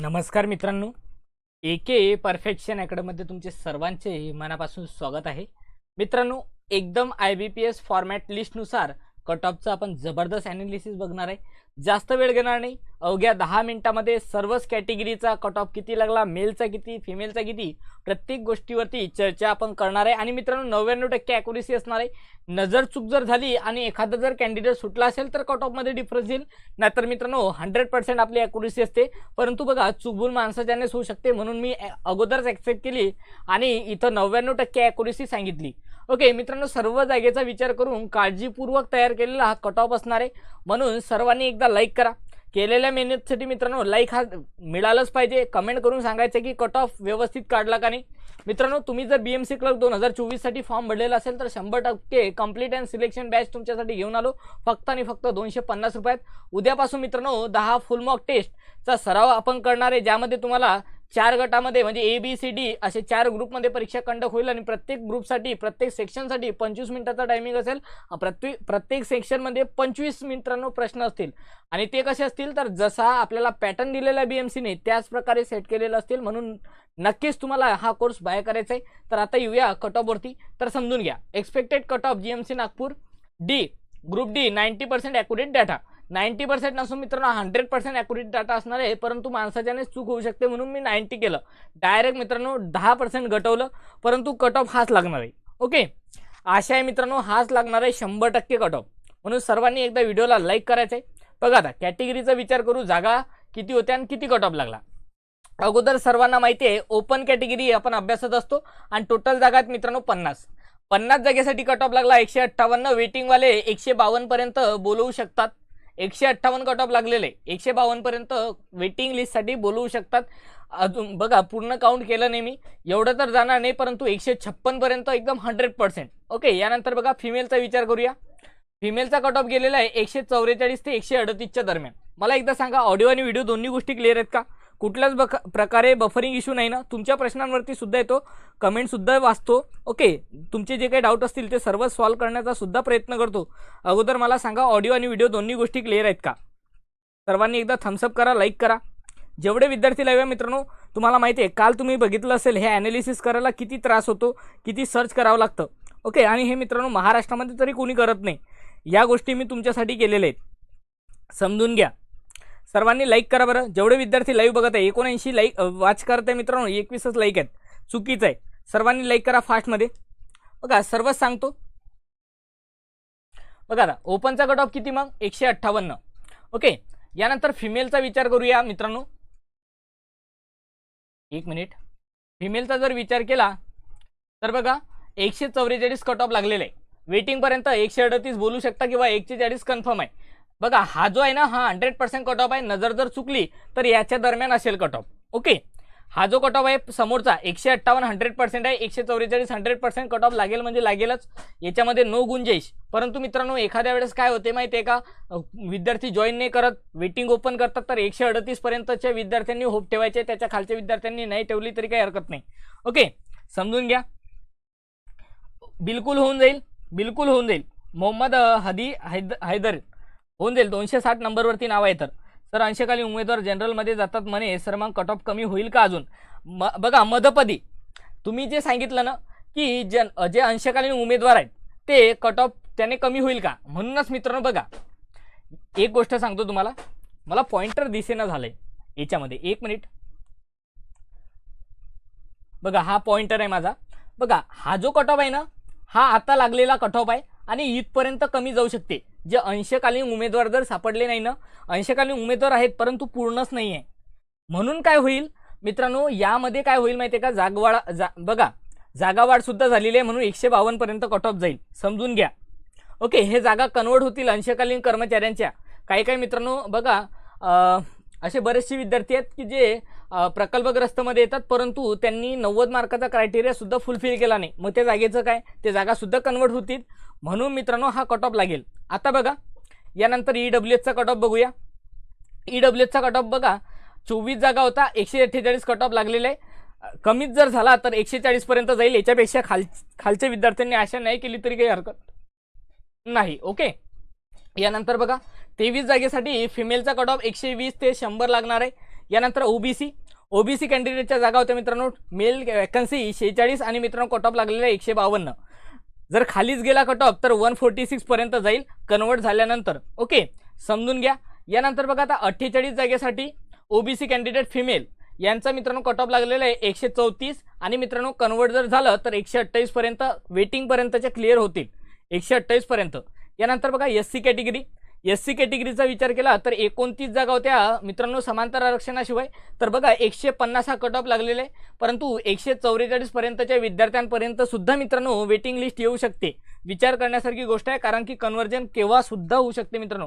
नमस्कार मित्रांनो. ए के परफेक्शन अकॅडमीमध्ये तुमचे सर्वांचे मनापासून स्वागत आहे. मित्रांनो एकदम I B P S format लिस्टनुसार cut ऑफचं आपण जबरदस्त ॲनालिसिस बघणार आहे. जास्त वेळ घेणार नाही. अवघ्या दहा मिनिटामध्ये सर्वच कॅटेगरीचा कट ऑफ किती लागला? मेलचा किती? फिमेलचा किती? प्रत्येक गोष्टीवरती चर्चा आपण करणार आहे. आणि मित्रांनो नव्याण्णव टक्के ॲक्युरेसी असणार आहे. नजर चूक जर झाली आणि एखादा जर कॅन्डिडेट सुटला असेल तर कट ऑफमध्ये डिफरन्स येईल. नाहीतर मित्रांनो हंड्रेड पर्सेंट आपली ॲक्युरेसी असते. परंतु बघा चुकभूल माणसाच्यानेच होऊ शकते म्हणून मी अगोदरच ॲक्सेप्ट केली आणि इथं नव्याण्णव टक्के ॲक्युरेसी सांगितली. ओके मित्रांनो सर्व जागेचा विचार करून काळजीपूर्वक तयार केलेला हा कट ऑफ असणार आहे. म्हणून सर्वांनी एकदा लाईक करा. केलेल्या मेहनतसाठी मित्रांनो लाईक हा मिळालंच पाहिजे. कमेंट करून सांगायचं की कट ऑफ व्यवस्थित काढला का नाही. मित्रांनो तुम्ही जर बी एम सी क्लर्क दोन हजार चोवीससाठी फॉर्म भरलेला असेल तर शंभर टक्के कंप्लीट अँड सिलेक्शन बॅच तुमच्यासाठी घेऊन आलो. फक्त आणि फक्त दोनशे पन्नास रुपयात. उद्यापासून मित्रांनो दहा फुलमॉक टेस्टचा सराव आपण करणार आहे ज्यामध्ये तुम्हाला चार गटामध्ये म्हणजे ए बी सी डी असे चार ग्रुपमध्ये परीक्षा कंडक्ट होईल आणि प्रत्येक ग्रुपसाठी प्रत्येक सेक्शनसाठी पंचवीस मिनिटाचा टायमिंग असेल. प्रत्येक प्रत्येक सेक्शनमध्ये पंचवीस मिनिटांनो प्रश्न असतील. आणि ते कसे असतील? तर जसा आपल्याला पॅटर्न दिलेला बी एम सीने त्याच प्रकारे सेट केलेलं असतील. म्हणून नक्कीच तुम्हाला हा कोर्स बाय करायचा आहे. तर आता येऊया कट ऑफवरती तर समजून घ्या. Expected cut off G M C Nagpur. D group D ninety percent accurate data ninety percent नसून मित्रांनो हंड्रेड पर्सेंट ॲक्युरेट डाटा असणार आहे परंतु माणसाच्याने चूक होऊ शकते म्हणून मी नाईन्टी केलं. डायरेक्ट मित्रांनो दहा पर्सेंट घटवलं परंतु कट ऑफ हाच लागणार आहे. ओके आशा आहे मित्रांनो हाच लागणार आहे शंभर टक्के कट ऑफ म्हणून सर्वांनी एकदा व्हिडिओला लाईक करायचं आहे बघा आता कॅटेगरीचा विचार करू जागा किती होत्या आणि किती कट ऑफ लागला. अगोदर सर्वांना माहिती आहे ओपन कॅटेगरी आपण अभ्यासत असतो आणि टोटल जागा आहेत मित्रांनो पन्नास. पन्नास जागेसाठी कट ऑफ लागला एकशे अठ्ठावन्न वेटिंगवाले एकशे बावन्नपर्यंत बोलवू शकतात. एकशे अठ्ठावन्न कट ऑफ लागलेले. एकशे बावन्नपर्यंत वेटिंग लिस्टसाठी बोलवू शकतात. अजून बघा पूर्ण काउंट केलं नाही मी. एवढं तर जाणार नाही परंतु एकशे छप्पनपर्यंत एकदम हंड्रेड पर्सेंट ओके यानंतर बघा फिमेलचा विचार करूया. फिमेलचा कट ऑफ गेलेला आहे एकशे चौवेचाळीस ते एकशे अडतीसच्या दरम्यान. मला एकदा सांगा ऑडिओ आणि व्हिडिओ दोन्ही गोष्टी क्लिअर आहेत का? कुठल्याच बख प्रकारे बफरिंग इश्यू नाही ना. तुमच्या प्रश्नांवरती सुद्धा येतो. कमेंटसुद्धा वाचतो. ओके तुमचे जे काही डाऊट असतील ते सर्व सॉल्व्ह करण्याचा सुद्धा प्रयत्न करतो. अगोदर मला सांगा ऑडिओ आणि व्हिडिओ दोन्ही गोष्टी क्लिअर आहेत का? सर्वांनी एकदा थम्सअप करा लाईक करा. जेवढे विद्यार्थी लावूया मित्रांनो तुम्हाला माहिती आहे काल तुम्ही बघितलं असेल हे ॲनालिसिस करायला किती त्रास होतो किती सर्च करावं लागतं. ओके आणि हे मित्रांनो महाराष्ट्रामध्ये तरी कोणी करत नाही. या गोष्टी मी तुमच्यासाठी केलेल्या आहेत. समजून घ्या. सर्वांनी लाईक करा बरं. जेवढे विद्यार्थी लाईव्ह बघत आहे एकोणऐंशी लाईक वाच करत आहे मित्रांनो एकवीसच लाईक आहेत. चुकीचं आहे. सर्वांनी लाईक करा फास्टमध्ये बघा सर्वच सांगतो. बघा आता ओपनचा कट ऑफ किती मग? एकशे अठ्ठावन्न. ओके यानंतर फिमेलचा विचार करूया मित्रांनो. एक मिनिट फिमेलचा जर विचार केला तर बघा एकशे चौवेचाळीस कट ऑफ लागलेला आहे. वेटिंगपर्यंत एकशे अडतीस बोलू शकता किंवा एकशे चाळीस कन्फर्म आहे. बघा हा जो आहे ना हा हंड्रेड पर्सेंट कट ऑफ आहे. नजर जर चुकली तर याच्या दरम्यान असेल कट ऑफ ओके हा जो कट ऑफ आहे समोरचा एकशे अठ्ठावन्न हंड्रेड पर्सेंट आहे. एकशे चौवेचाळीस हंड्रेड पर्सेंट कट ऑफ लागेल म्हणजे लागेलच. याच्यामध्ये नो गुंजाईश परंतु मित्रांनो एखाद्या वेळेस काय होते माहिती आहे का? विद्यार्थी जॉईन नाही करत वेटिंग ओपन करतात तर एकशे अडतीसपर्यंतच्या विद्यार्थ्यांनी होप ठेवायचे त्याच्या खालच्या विद्यार्थ्यांनी नाही ठेवली तरी काही हरकत नाही. ओके समजून घ्या. बिलकुल होऊन जाईल बिलकुल होऊन जाईल. मोहम्मद हदी हैद हैदर. होऊन जाईल. दोनशे साठ नंबरवरती नाव आहे तर. सर अंशकालीन उमेदवार जनरलमध्ये जातात म्हणे सर मग कट ऑफ कमी होईल का अजून? म बघा मदपदी. तुम्ही जे सांगितलं ना की जन जे अंशकालीन उमेदवार आहेत ते कट ऑफ त्याने कमी होईल का? म्हणूनच मित्रांनो बघा. एक गोष्ट सांगतो तुम्हाला. मला पॉइंटर दिसेना झालंय याच्यामध्ये. एक मिनिट बघा हा पॉइंटर आहे माझा. बघा हा जो कट ऑफ आहे ना हा आता लागलेला कट ऑफ आहे आणि इथपर्यंत कमी जाऊ शकते. जे अंशकालीन उमेदवार जर सापडले नाही ना अंशकालीन उमेदवार आहेत परंतु पूर्णच नाही आहे म्हणून काय होईल? मित्रांनो यामध्ये काय होईल माहिती आहे का? जागवाडा जा बघा जागावाढसुद्धा झालेली आहे म्हणून एकशे बावन्नपर्यंत कट ऑफ जाईल. समजून घ्या. ओके हे जागा कन्वर्ट होतील अंशकालीन कर्मचाऱ्यांच्या. काही काही मित्रांनो बघा असे बरेचसे विद्यार्थी आहेत की जे प्रकल्पग्रस्तमध्ये येतात परंतु त्यांनी नव्वद मार्काचा क्रायटेरिया सुद्धा फुलफिल केला नाही. मग त्या जागेचं काय? ते जागासुद्धा कन्वर्ट होतील. म्हणून मित्रांनो हा कट ऑफ लागेल. आता बघा यानंतर ई डब्ल्यू एचचा कट ऑफ बघूया. ई डब्ल्यू एचचा कट ऑफ बघा चोवीस जागा होता एकशे अठ्ठेचाळीस कट ऑफ लागलेला आहे. कमीत कमीच जर झाला तर एकशे चाळीसपर्यंत जाईल. याच्यापेक्षा खाल खालच्या विद्यार्थ्यांनी आशा नाही केली तरी काही हरकत नाही ओके? यानंतर बघा तेवीस जागेसाठी फिमेलचा कट ऑफ एकशे वीस ते शंभर लागणार आहे. यानंतर ओबीसी. ओबीसी कॅन्डिडेटच्या जागा होत्या मित्रांनो. मेल वॅकन्सी शेहेचाळीस आणि मित्रांनो कटऑफ लागलेला आहे एकशे बावन्न. जर खालीच गेला कटऑफ तर वन फोर्टी सिक्सपर्यंत जाईल कन्वर्ट झाल्यानंतर. ओके समजून घ्या. यानंतर बघा आता अठ्ठेचाळीस जागेसाठी ओबीसी कॅन्डिडेट फिमेल यांचा मित्रांनो कट ऑफ लागलेला आहे एकशे चौतीस. आणि मित्रांनो कन्वर्ट जर झालं तर एकशे अठ्ठावीसपर्यंत वेटिंगपर्यंतच्या क्लिअर होतील. एकशे अठ्ठावीसपर्यंत यानंतर बघा S C category S C कॅटेगरीचा विचार केला तर एकोणतीस जागा होत्या. मित्रांनो समांतर आरक्षणाशिवाय. तर बघा एकशे पन्नास हा कट ऑफ लागलेला आहे. परंतु एकशे चौवेचाळीसपर्यंतच्या विद्यार्थ्यांपर्यंत सुद्धा मित्रांनो वेटिंग लिस्ट येऊ शकते. विचार करण्यासारखी गोष्ट आहे कारण की कन्वर्जन केव्हा सुद्धा होऊ शकते मित्रांनो.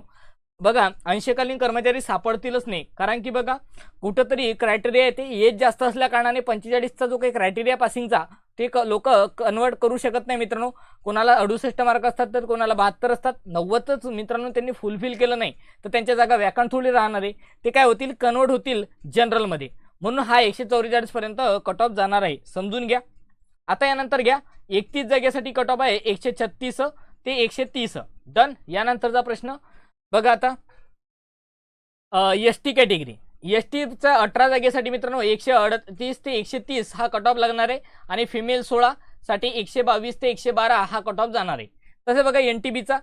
बघा अंशकालीन कर्मचारी सापडतीलच नाही. कारण की बघा कुठंतरी क्रायटेरिया येते एज जास्त असल्या कारणाने पंचेचाळीसचा जो काही क्रायटेरिया पासिंगचा ते क लोक कन्वर्ट करू शकत नाही मित्रांनो. कोणाला अडुसष्ट मार्क असतात तर कोणाला बहात्तर असतात. नव्वदच मित्रांनो त्यांनी फुलफिल केलं नाही तर त्यांच्या जागा व्याकरण थोडी राहणार आहे. ते काय होतील? कन्वर्ट होतील जनरलमध्ये म्हणून हा एकशे चौवेचाळीसपर्यंत कट ऑफ जाणार आहे. समजून घ्या. आता यानंतर घ्या. एकतीस जागेसाठी कट ऑफ आहे एकशे छत्तीस. ते एकशे तीस. डन यानंतरचा प्रश्न. बघा आता. एस टी कॅटेगरी एस टीचा अठरा जागेसाठी मित्रांनो एकशे अडतीस ते एकशे तीस हा कट ऑफ लागणार आहे. आणि फिमेल सोळासाठी एकशे बावीस ते एकशे बारा हा कट ऑफ जाणार आहे. तसं बघा एन टी बीचा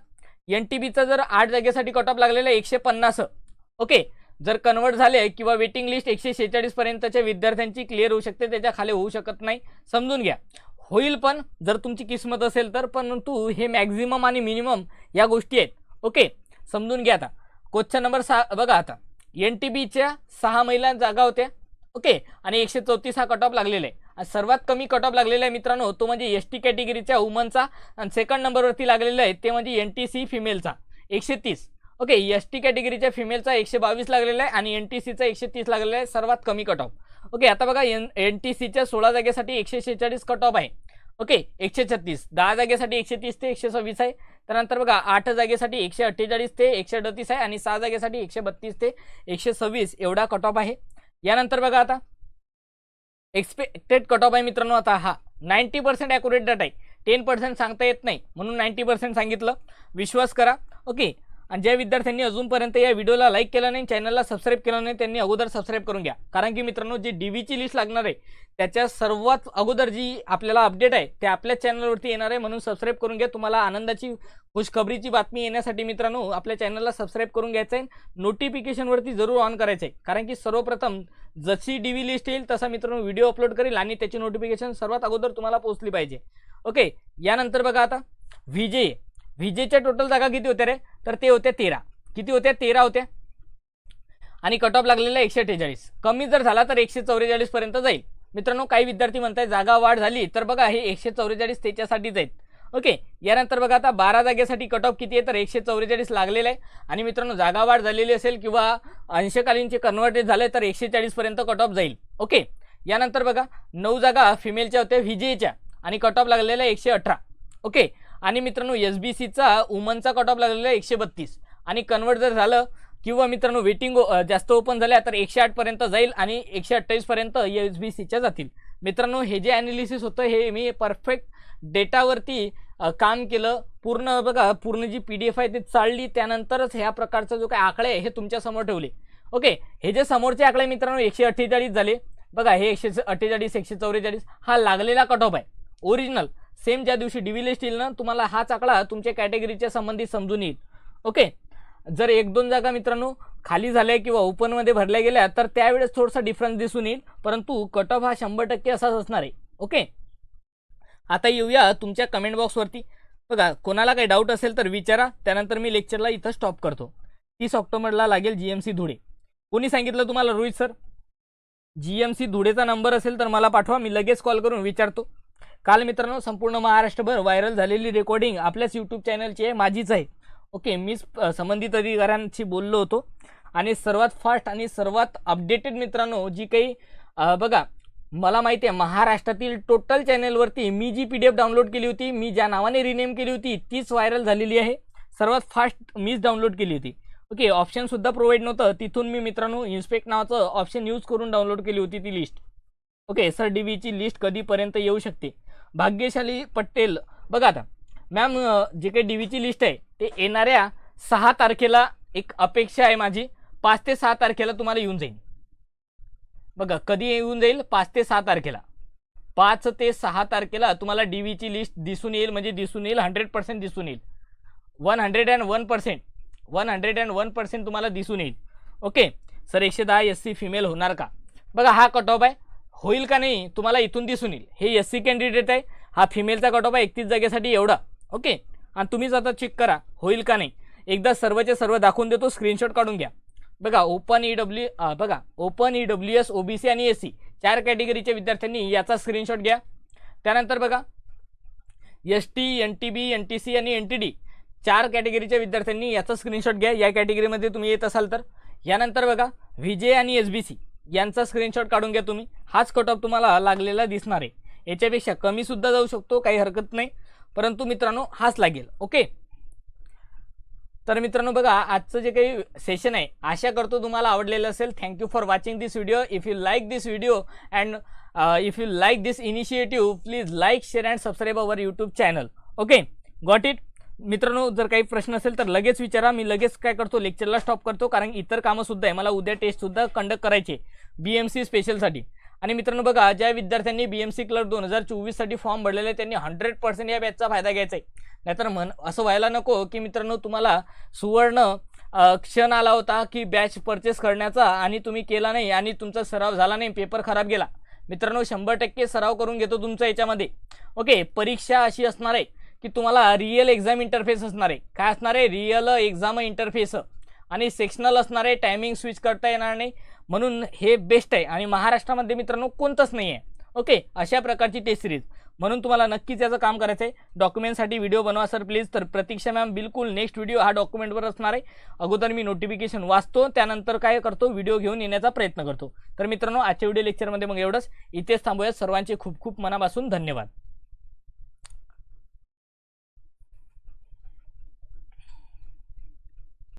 एन टी बीचा जर आठ जागेसाठी कट ऑफ लागलेला एकशे पन्नास. ओके. जर कन्वर्ट झाले किंवा वेटिंग लिस्ट एकशे शेहेचाळीसपर्यंतच्या विद्यार्थ्यांची क्लिअर होऊ शकते त्याच्याखाली होऊ शकत नाही. समजून घ्या. होईल पण जर तुमची किस्मत असेल तर परंतु हे मॅक्झिमम आणि मिनिमम या गोष्टी आहेत. ओके. समजून घ्या आता. क्वेश्चन नंबर सहा बघा आता. एन टी बीच्या सहा महिला जागा होत्या. ओके? आणि एकशे चौतीस हा कट ऑफ लागलेला आहे. आणि सर्वात कमी कट ऑफ लागलेला आहे मित्रांनो तो म्हणजे एस टी कॅटेगरीच्या वुमनचा आणि सेकंड नंबरवरती लागलेला आहे ते म्हणजे एन टी सी फिमेलचा एकशे तीस. ओके? एस टी कॅटेगरीच्या फिमेलचा एकशे बावीस लागलेला आहे आणि एन टी सीचा एकशे तीस लागलेला आहे सर्वात कमी कट ऑफ ओके? आता बघा एन एन टी सीच्या सोळा जागेसाठी एकशे शेहेचाळीस कट ऑफ आहे. ओके? एकशे छत्तीस. दहा जागेसाठी एकशे तीस ते एकशे सव्वीस आहे. त्यानंतर बघा आठ जागेसाठी एकशे अठ्ठेचाळीस ते एकशे अडतीस आहे आणि सहा जागेसाठी एकशे बत्तीस ते एकशे सव्वीस एवढा कट ऑफ आहे. यानंतर बघा आता एक्सपेक्टेड कट ऑफ आहे मित्रांनो आता हा. नाईन्टी पर्सेंट ॲक्युरेट डाटा आहे. टेन पर्सेंट सांगता येत नाही म्हणून नाईन्टी पर्सेंट सांगितलं. विश्वास करा. ओके आणि ज्या विद्यार्थ्यांनी अजूनपर्यंत या व्हिडिओला लाईक केलं नाही चॅनलला सबस्क्राईब केलं नाही त्यांनी अगोदर सबस्क्राईब करून घ्या. कारण की मित्रांनो जी डी व्हीची लिस्ट लागणार आहे त्याच्या सर्वात अगोदर जी आपल्याला अपडेट आहे ते आपल्या चॅनलवरती येणार आहे. म्हणून सबस्क्राईब करून घ्या. तुम्हाला आनंदाची खुशखबरीची बातमी येण्यासाठी मित्रांनो आपल्या चॅनलला सबस्क्राईब करून घ्यायचं आहे. नोटिफिकेशनवरती जरूर ऑन करायचं आहे. कारण की सर्वप्रथम जशी डी व्ही लिस्ट येईल तसा मित्रांनो व्हिडिओ अपलोड करेल आणि त्याची नोटिफिकेशन सर्वात अगोदर तुम्हाला पोहोचली पाहिजे. ओके यानंतर बघा आता. व्हीजे व्हीजेच्या टोटल जागा किती होत्या रे? तर ते होत्या तेरा. किती होत्या? तेरा होत्या. आणि कट ऑफ लागलेला एकशे अठ्ठेचाळीस कमी जर झाला तर एकशे चौवेचाळीस पर्यंत जाईल. मित्रांनो काही विद्यार्थी म्हणताय जागा वाढ झाली तर बघा हे एकशे चौवेचाळीस त्याच्यासाठीच आहेत. ओके यानंतर बघा आता बारा जागेसाठी कट ऑफ किती आहे? तर एकशे चौवेचाळीस लागलेलं आहे. आणि मित्रांनो जागा वाढ झालेली असेल किंवा अंशकालीनचे कन्व्हर्टेड झाले तर एकशे चाळीसपर्यंत कट ऑफ जाईल. ओके यानंतर बघा नऊ जागा फिमेलच्या होत्या व्हीजेच्या आणि कट ऑफ लागलेला आहे एकशे अठरा. ओके आणि मित्रांनो एस बी सीचा वुमनचा कट ऑफ लागलेला आहे एकशे बत्तीस. आणि कन्वर्ट जर झालं किंवा मित्रांनो वेटिंग जास्त ओपन झाल्या तर एकशे आठपर्यंत जाईल आणि एकशे अठ्ठावीसपर्यंत एस बी सीच्या जातील. मित्रांनो हे जे ॲनालिसिस होतं हे मी परफेक्ट डेटावरती काम केलं. पूर्ण बघा पूर्ण जी पी डी एफ आहे ती चालली. त्यानंतरच ह्या प्रकारचा जो काही आकडे आहे हे तुमच्यासमोर ठेवले. ओके हे जे समोरचे आकडे मित्रांनो एकशे अठ्ठेचाळीस झाले. बघा हे एकशे अठ्ठेचाळीस एकशे चौवेचाळीस हा लागलेला कट ऑफ आहे. ओरिजिनल सेम ज्या दिवशी डिव्हिलेज येईल ना तुम्हाला हाच आकडा तुमच्या कॅटेगरीच्या संबंधित समजून येईल. ओके जर एक दोन जागा मित्रांनो खाली झाल्या किंवा ओपनमध्ये भरल्या गेल्या तर त्यावेळेस थोडासा डिफरन्स दिसून येईल. परंतु कट ऑफ हा शंभर टक्के असाच असणार आहे. ओके आता येऊया तुमच्या कमेंट बॉक्सवरती बघा कोणाला काही डाऊट असेल तर विचारा. त्यानंतर मी लेक्चरला इथं स्टॉप करतो. तीस ऑक्टोबरला लागेल जी एम सी धुळे. कोणी सांगितलं तुम्हाला Rohit sir G M C धुळेचा number असेल तर मला पाठवा. मी लगेच कॉल करून विचारतो. काल मित्रांनो संपूर्ण महाराष्ट्रभर व्हायरल झालेली रेकॉर्डिंग आपल्याच यूट्यूब चॅनलची आहे माझीच आहे. ओके मी संबंधित अधिकाऱ्यांशी बोललो होतो. आणि सर्वात फास्ट आणि सर्वात अपडेटेड मित्रांनो जी काही बघा मला माहिती आहे महाराष्ट्रातील टोटल चॅनेलवरती मी G P D F download केली होती मी ज्या नावाने रिनेम केली होती तीच व्हायरल झालेली आहे. सर्वात फास्ट मीच डाउनलोड केली होती. ओके ऑप्शनसुद्धा प्रोव्हाइड नव्हतं. तिथून मी मित्रांनो इन्स्पेक्ट नावाचं ऑप्शन यूज करून डाउनलोड केली होती ती list okay S R D बीची लिस्ट कधीपर्यंत येऊ शकते? भाग्यशाली पटेल बघा आता. मॅम जे काही डी व्हीची लिस्ट आहे ते येणाऱ्या सहा तारखेला एक अपेक्षा आहे माझी. पाच ते सहा तारखेला तुम्हाला येऊन जाईल. बघा कधी येऊन जाईल? पाच ते सहा तारखेला. पाच ते सहा तारखेला तुम्हाला डी व्हीची लिस्ट दिसून येईल म्हणजे दिसून येईल हंड्रेड पर्सेंट दिसून येईल. One hundred and one percent one hundred and one percent तुम्हाला दिसून येईल. ओके सर एकशे दहा एस सी फिमेल होणार का? बघा हा कट ऑफ आहे. होईल का नाही तुम्हाला इथून दिसून येईल. हे एस सी कॅन्डिडेट आहे. हा फिमेलचा कट ऑफ आहे. एकतीस जागेसाठी एवढा. ओके आणि तुम्हीच आता चेक करा. होईल का नाही? एकदा सर्वचे सर्व दाखवून देतो. स्क्रीनशॉट काढून घ्या. बघा ओपन ई डब्ल्यू बघा. Open E W S OBC आणि एस सी चार कॅटेगरीच्या विद्यार्थ्यांनी याचा स्क्रीनशॉट घ्या. त्यानंतर बघा. S T N T B N T C आणि एन टी डी चार कॅटेगरीच्या विद्यार्थ्यांनी याचा स्क्रीनशॉट घ्या. या कॅटेगरीमध्ये तुम्ही येत असाल तर. यानंतर बघा. व्ही जे आणि एस बी सी यांचा स्क्रीनशॉट काढून घ्या तुम्ही. हाच कट ऑफ तुम्हाला लागलेला दिसणार आहे. याच्यापेक्षा कमी सुद्धा जाऊ शकतो काही हरकत नाही. परंतु मित्रांनो हाच लागेल ओके तर मित्रांनो बघा आजचं जे काही सेशन आहे आशा करतो तुम्हाला आवडलेलं असेल. Thank you for watching this video if you like this video and if you like this initiative please like share and subscribe our YouTube channel okay got it मित्रांनो जर काही प्रश्न असेल तर लगेच विचारा. मी लगेच काय करतो लेक्चरला स्टॉप करतो कारण इतर कामंसुद्धा आहे. मला उद्या टेस्टसुद्धा कंडक्ट करायचे बी एम सी स्पेशलसाठी आणि मित्रांनो बघा ज्या विद्यार्थ्यांनी बी एम सी क्लर्क दोन हजार चोवीससाठी फॉर्म भरलेले आहे त्यांनी हंड्रेड पर्सेंट या बॅचचा फायदा घ्यायचा आहे. नाहीतर मन असं व्हायला नको की मित्रांनो तुम्हाला सुवर्ण क्षण आला होता की बॅच परचेस करण्याचा आणि तुम्ही केला नाही आणि तुमचा सराव झाला नाही पेपर खराब गेला. मित्रांनो शंभर टक्के सराव करून घेतो तुमचा याच्यामध्ये. ओके परीक्षा अशी असणार आहे की तुम्हाला रिअल एक्झाम इंटरफेस असणार आहे. काय असणार आहे? रिअल एक्झाम इंटरफेस आणि सेक्शनल असणार आहे टायमिंग स्विच करता येणार नाही. म्हणून हे बेस्ट आहे. आणि महाराष्ट्रामध्ये मित्रांनो कोणतंच नाही आहे ओके अशा प्रकारची टेस्ट सिरीज म्हणून तुम्हाला नक्कीच याचं काम करायचं आहे डॉक्युमेंटसाठी व्हिडिओ बनवा सर प्लीज तर प्रतीक्षा मॅम बिलकुल नेक्स्ट व्हिडिओ हा डॉक्युमेंटवर असणार आहे. अगोदर मी नोटिफिकेशन वाचतो त्यानंतर काय करतो व्हिडिओ घेऊन येण्याचा प्रयत्न करतो. तर मित्रांनो आजच्या व्हिडिओ लेक्चरमध्ये मग एवढंच. इथेच थांबूया सर्वांचे खूप खूप मनापासून धन्यवाद.